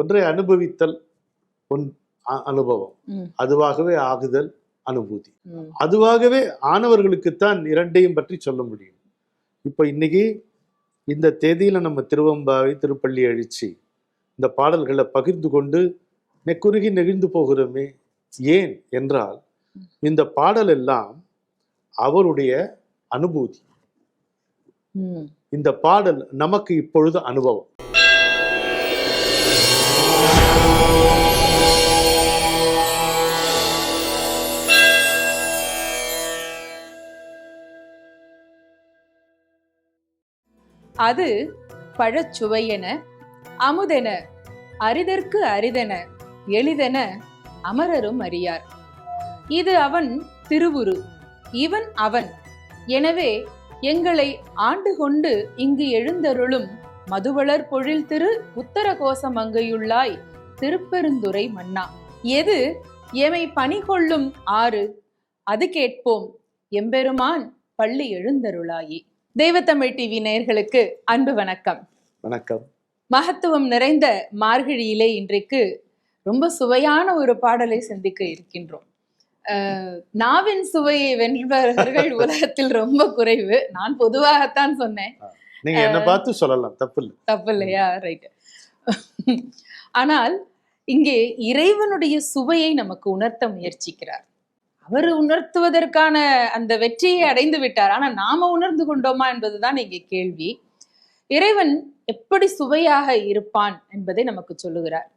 ஒன்றை அனுபவித்தல் ஒன் அனுபவம். அதுவாகவே ஆகுதல் அனுபூதி. அதுவாகவே ஆனவர்களுக்குத்தான் இரண்டையும் பற்றி சொல்ல முடியும். இப்போ இன்னைக்கு இந்த தேதியில நம்ம திருவம்பாவை திருப்பள்ளி அழிச்சு இந்த பாடல்களை பகிர்ந்து கொண்டு நெக்குருகி நெகிழ்ந்து போகிறோமே. ஏன் என்றால் இந்த பாடல் எல்லாம் அவருடைய அனுபூதி. இந்த பாடல் நமக்கு இப்பொழுது அனுபவம். அது பழச்சுவையென அமுதென அரிதற்கு அரிதென எளிதென அமரரும் அறியார். இது அவன் திருவுரு இவன் அவன். எனவே எங்களை ஆண்டு கொண்டு இங்கு எழுந்தருளும் மதுவளர் பொழில் திரு உத்தர கோசமங்கையுள்ளாய் திருப்பெருந்துறை மன்னா. எது எமை பணி கொள்ளும் ஆறு அது கேட்போம் எம்பெருமான் பள்ளி எழுந்தருளாயி. தெய்வத்தமிழ் டிவி நேயர்களுக்கு அன்பு வணக்கம். வணக்கம். மகத்துவம் நிறைந்த மார்கழியிலே இன்றைக்கு ரொம்ப சுவையான ஒரு பாடலை சிந்திக்க இருக்கின்றோம். நாவின் சுவையை வென்றவர்கள் உலகத்தில் ரொம்ப குறைவு. நான் பொதுவாகத்தான் சொன்னேன். நீங்க என்ன பார்த்து சொல்லலாம். தப்பு இல்லை. தப்பு இல்லையா ரைட் ஆனால் இங்கே இறைவனுடைய சுவையை நமக்கு உணர்த்த முயற்சிக்கிறார். அவர் உணர்த்துவதற்கான அந்த வெற்றியை அடைந்து விட்டார். ஆனா நாம உணர்ந்து கொண்டோமா என்பதுதான் இங்கே கேள்வி. இறைவன் எப்படி சுவையாக இருப்பான் என்பதை நமக்கு சொல்லுகிறார்.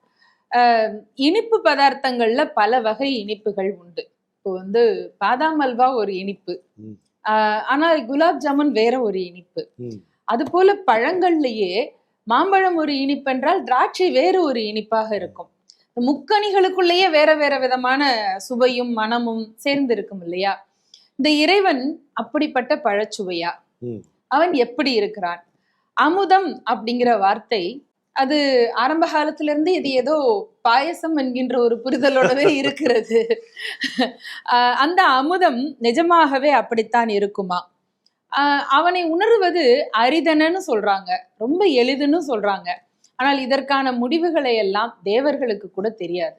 இனிப்பு பதார்த்தங்கள்ல பல வகை இனிப்புகள் உண்டு. இப்போ வந்து பாதாம் அல்வா ஒரு இனிப்பு. ஆஹ் ஆனால் குலாப் ஜாமுன் வேற ஒரு இனிப்பு. அது போல பழங்கள்லயே மாம்பழம் ஒரு இனிப்பென்றால் திராட்சை வேறு ஒரு இனிப்பாக இருக்கும். முக்கணிகளுக்குள்ளேயே வேற வேற விதமான சுவையும் மனமும் சேர்ந்து இருக்கும் இல்லையா? இந்த இறைவன் அப்படிப்பட்ட பழச்சுவையா. அவன் எப்படி இருக்கிறான்? அமுதம் அப்படிங்கிற வார்த்தை அது ஆரம்ப காலத்துல இருந்து இது ஏதோ பாயசம் என்கின்ற ஒரு புரிதலோடவே இருக்கிறது. அந்த அமுதம் நிஜமாகவே அப்படித்தான் இருக்குமா? அவனை உணர்வது அரிதனன்னு சொல்றாங்க. ரொம்ப எளிதுன்னு சொல்றாங்க. ஆனால் இதற்கான முடிவுகளை எல்லாம் தேவர்களுக்கு கூட தெரியாது.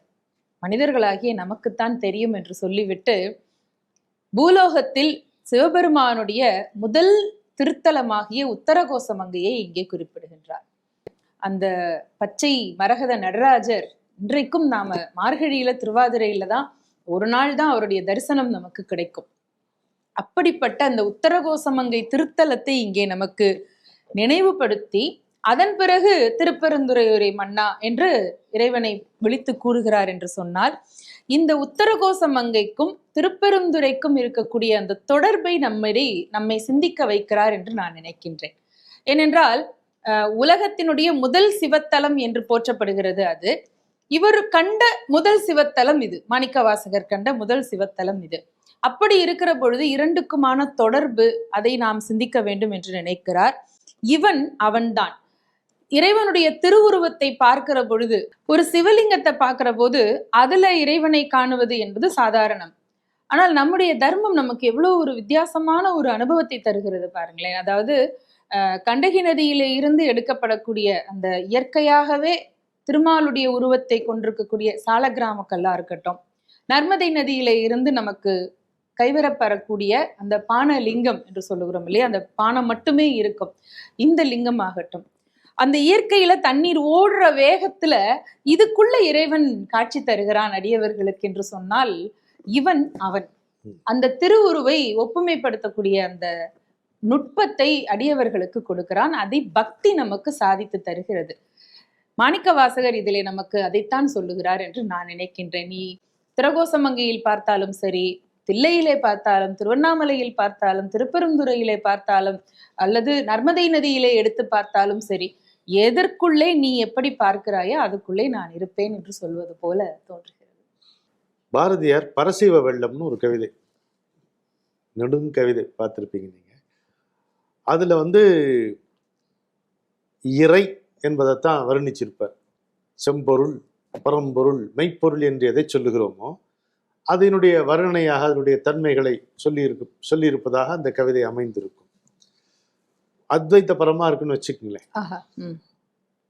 மனிதர்களாகிய நமக்குத்தான் தெரியும் என்று சொல்லிவிட்டு பூலோகத்தில் சிவபெருமானுடைய முதல் திருத்தலமாகிய உத்தரகோசமங்கையை இங்கே குறிப்பிடுகின்றார். அந்த பச்சை மரகத நடராஜர் இன்றைக்கும் நாம மார்கழியில திருவாதிரையில தான் ஒரு நாள் தான் அவருடைய தரிசனம் நமக்கு கிடைக்கும். அப்படிப்பட்ட அந்த உத்தரகோசமங்கை திருத்தலத்தை இங்கே நமக்கு நினைவுபடுத்தி அதன் பிறகு திருப்பெருந்துறையுரை மன்னா என்று இறைவனை விழித்து கூறுகிறார் என்று சொன்னால் இந்த உத்தரகோச மங்கைக்கும் திருப்பெருந்துறைக்கும் இருக்கக்கூடிய அந்த தொடர்பை நம்மிடை நம்மை சிந்திக்க வைக்கிறார் என்று நான் நினைக்கின்றேன். ஏனென்றால் உலகத்தினுடைய முதல் சிவத்தலம் என்று போற்றப்படுகிறது அது. இவர் கண்ட முதல் சிவத்தலம் இது. மாணிக்கவாசகர் கண்ட முதல் சிவத்தலம் இது. அப்படி இருக்கிற பொழுது இரண்டுக்குமான தொடர்பு அதை நாம் சிந்திக்க வேண்டும் என்று நினைக்கிறார். இவன் அவன்தான். இறைவனுடைய திருவுருவத்தை பார்க்கிற பொழுது ஒரு சிவலிங்கத்தை பார்க்கிற போது அதுல இறைவனை காணுவது என்பது சாதாரணம். ஆனால் நம்முடைய தர்மம் நமக்கு எவ்வளவு ஒரு வித்தியாசமான ஒரு அனுபவத்தை தருகிறது பாருங்களேன். அதாவது கண்டகி நதியில இருந்து எடுக்கப்படக்கூடிய அந்த இயற்கையாகவே திருமாலுடைய உருவத்தை கொண்டிருக்கக்கூடிய சாலக்கிராம கல்லா இருக்கட்டும் நர்மதை நதியில இருந்து நமக்கு கைவரப்பெறக்கூடிய அந்த பான லிங்கம் என்று சொல்லுகிறோம் இல்லையா? அந்த பானம் மட்டுமே இருக்கும். இந்த லிங்கம் ஆகட்டும் அந்த இயற்கையில தண்ணீர் ஓடுற வேகத்துல இதுக்குள்ள இறைவன் காட்சி தருகிறான் அடியவர்களுக்கு என்று சொன்னால் இவன் அவன். அந்த திருவுருவை ஒப்புமைப்படுத்தக்கூடிய அந்த நுட்பத்தை அடியவர்களுக்கு கொடுக்கிறான். அதை பக்தி நமக்கு சாதித்து தருகிறது. மாணிக்க வாசகர் இதிலே நமக்கு அதைத்தான் சொல்லுகிறார் என்று நான் நினைக்கின்றேன். நீ திரகோசமங்கையில் பார்த்தாலும் சரி தில்லையிலே பார்த்தாலும் திருவண்ணாமலையில் பார்த்தாலும் திருப்பெருந்துறையிலே பார்த்தாலும் அல்லது நர்மதை நதியிலே எடுத்து பார்த்தாலும் சரி எதற்குள்ளே நீ எப்படி பார்க்கிறாயோ அதுக்குள்ளே நான் இருப்பேன் என்று சொல்வது போல தோன்றுகிறது. பாரதியார் பரசிவ வெள்ளம்னு ஒரு கவிதை. நெடுங்கவிதை பார்த்துருப்பீங்க நீங்க. அதுல வந்து இறை என்பதைத்தான் வர்ணிச்சிருப்பார். செம்பொருள் பரம்பொருள் மெய்ப்பொருள் என்று எதை சொல்லுகிறோமோ அதனுடைய வர்ணனையாக அதனுடைய தன்மைகளை சொல்லியிருக்கு சொல்லியிருப்பதாக அந்த கவிதை அமைந்திருக்கும். அத்வைத்த பரமா இருக்குன்னு வச்சுக்கோங்களேன்.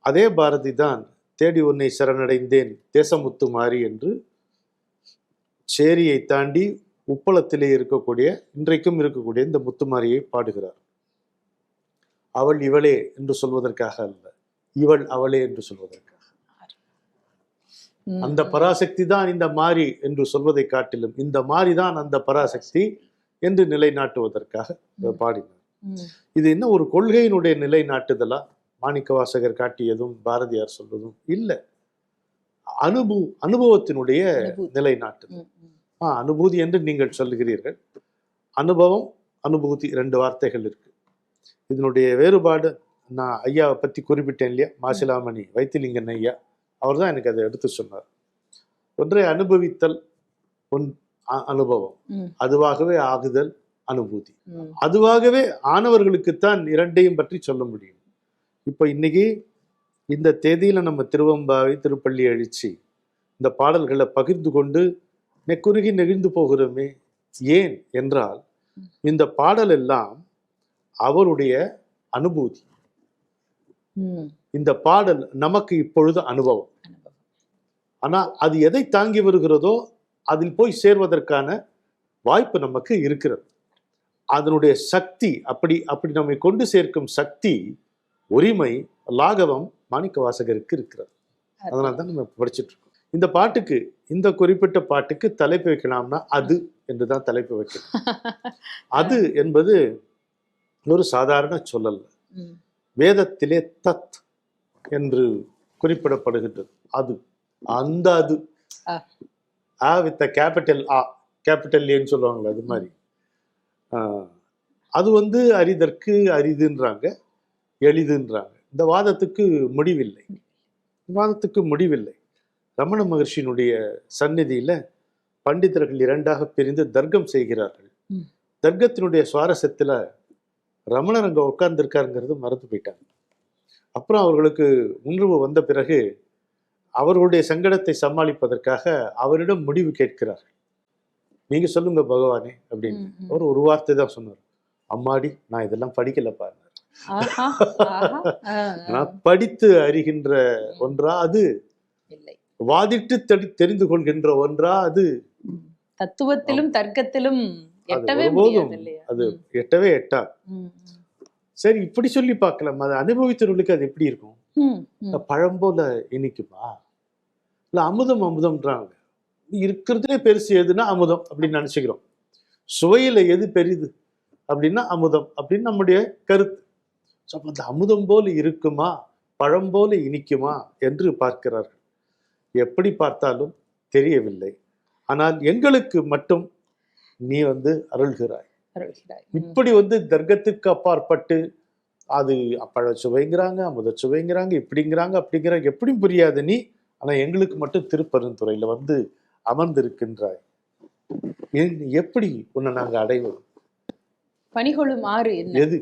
அதே பாரதி தான் தேடி உன்னை சரணடைந்தேன் தேசமுத்து மாறி என்று சேரியை தாண்டி உப்பளத்திலே இருக்கக்கூடிய இன்றைக்கும் இருக்கக்கூடிய இந்த முத்துமாரியை பாடுகிறார். அவள் இவளே என்று சொல்வதற்காக அல்ல இவள் அவளே என்று சொல்வதற்காக. அந்த பராசக்தி தான் இந்த மாரி என்று சொல்வதை காட்டிலும் இந்த மாரி தான் அந்த பராசக்தி என்று நிலைநாட்டுவதற்காக. பாடினார். இது என்ன ஒரு கொள்கையினுடைய நிலைநாட்டுதலா? மாணிக்க வாசகர் காட்டியதும் பாரதியார் சொல்வதும் இல்லை. அனுபு அனுபவத்தினுடைய ம். ஆ அனுபூதி என்று நீங்கள் சொல்லுகிறீர்கள். அனுபவம் அனுபூதி ரெண்டு வார்த்தைகள் இருக்கு. இதனுடைய வேறுபாடு நான் ஐயாவை பற்றி குறிப்பிட்டேன் இல்லையா? மாசிலாமணி வைத்திலிங்கன் ஐயா அவர் தான் எனக்கு அதை எடுத்து சொன்னார். ஒன்றை அனுபவித்தல் ஒன் அனுபவம். அதுவாகவே ஆகுதல் அனுபூதி. அதுவாகவே ஆனவர்களுக்குத்தான் இரண்டையும் பற்றி சொல்ல முடியும் இப்போ இன்னைக்கு இந்த தேதியில நம்ம திருவம்பாவை திருப்பள்ளி அழிச்சு இந்த பாடல்களை பகிர்ந்து கொண்டு நெக்குருகி நெகிழ்ந்து போகிறோமே ஏன் என்றால் இந்த பாடல் எல்லாம் அவருடைய அனுபூதி. இந்த பாடல் நமக்கு இப்பொழுது அனுபவம் அனுபவம். ஆனா அது எதை தாங்கி வருகிறதோ அதில் போய் சேர்வதற்கான வாய்ப்பு நமக்கு இருக்கிறது அதனுடைய சக்தி அப்படி அப்படி நம்மை கொண்டு சேர்க்கும் சக்தி உரிமை லாகவம் மாணிக்க வாசகருக்கு இருக்கிறது. அதனால தான் நம்ம படிச்சுட்டு இருக்கோம். இந்த பாட்டுக்கு இந்த குறிப்பிட்ட பாட்டுக்கு தலைப்பு வைக்கலாம்னா அது என்று தான் தலைப்பு வைக்கணும். அது என்பது ஒரு சாதாரண சொல்லல்ல ம், வேதத்திலே தத் என்று குறிப்பிடப்படுகின்றது. அது அந்த அது. Ah. With capital ah capital ஏன்னு சொல்லுவாங்களே அது மாதிரி. அது வந்து அரிதற்கு அரிதுன்றாங்க எளிதுன்றாங்க. இந்த வாதத்துக்கு முடிவில்லை. வாதத்துக்கு முடிவில்லை. ரமண மகர்ஷியினுடைய சந்நிதியில பண்டிதர்கள் இரண்டாக பிரிந்து தர்க்கம் செய்கிறார்கள். தர்க்கத்தினுடைய சுவாரஸ்யத்துல ரமணர் அங்க உட்கார்ந்துருக்காருங்கிறது மறந்து போயிட்டாங்க. அப்புறம் அவர்களுக்கு உணர்வு வந்த பிறகு அவர்களுடைய சங்கடத்தை சமாளிப்பதற்காக அவரிடம் முடிவு கேட்கிறார்கள். நீங்க சொல்லுங்க பகவானே அப்படின்னு. அவர் ஒரு வார்த்தை தான் சொன்னார். அம்மாடி நான் இதெல்லாம் படிக்கல பாருங்க. நான் படித்து அறிகின்ற ஒன்றா அது? வாதிட்டு தெரி- தெரிந்து கொள்கின்ற ஒன்றா அது. தத்துவத்திலும் தர்க்கத்திலும் அது எட்டவே எட்டா. சரி இப்படி சொல்லி பார்க்கலாம். அது அனுபவித்தவர்களுக்கு அது எப்படி இருக்கும். பழம் போல இனிக்குமா? இல்ல அமுதம் அமுதம்ன்றாங்க. இருக்கிறதுலே பெருசு எதுனா அமுதம் அப்படின்னு நினைச்சுக்கிறோம். சுவையில எது பெரிது? அப்படின்னா அமுதம். அப்படின்னு நம்முடைய கருத்து. ஸோ அப்போ அந்த அமுதம் போல இருக்குமா? பழம் போல இனிக்குமா? என்று பார்க்கிறார்கள். எப்படி பார்த்தாலும் தெரியவில்லை. ஆனால் எங்களுக்கு மட்டும் நீ வந்து அருள்கிறாய். இப்படி வந்து தர்க்கத்துக்கு அப்பாற்பட்டு அது பழ சுவைங்கிறாங்க அமுத சுவைங்கிறாங்க இப்படிங்கிறாங்க அப்படிங்கிறாங்க எப்படியும் புரியாது நீ ஆனா எங்களுக்கு மட்டும் திருப்பெருந்துறையில வந்து அமர்ந்திருக்கின்றாய்? எப்படி உன்னை நாங்க அடைவோம்? பணிகொள்ளும் ஆறு என்ன? எது.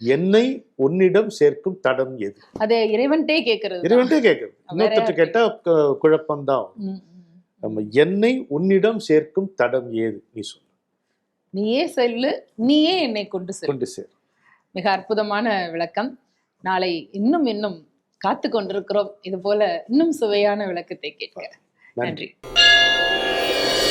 என்னை உன்னிடம் சேர்க்கும் தடம் எது? அதை. இறைவன்ட்டே கேட்குது வேற இன்னொருத்தர் யார்கிட்ட? கேட்டா குழப்பம்தான். நம்ம என்னை உன்னிடம் சேர்க்கும் தடம் ஏது? நீ சொல்லு நீயே செல்லு நீயே என்னை கொண்டு செல். கொண்டு சேர் மிக அற்புதமான விளக்கம். நாளை இன்னும் இன்னும் காத்து கொண்டிருக்கிறோம் இது போல இன்னும் சுவையான விளக்கத்தை கேட்க. நன்றி.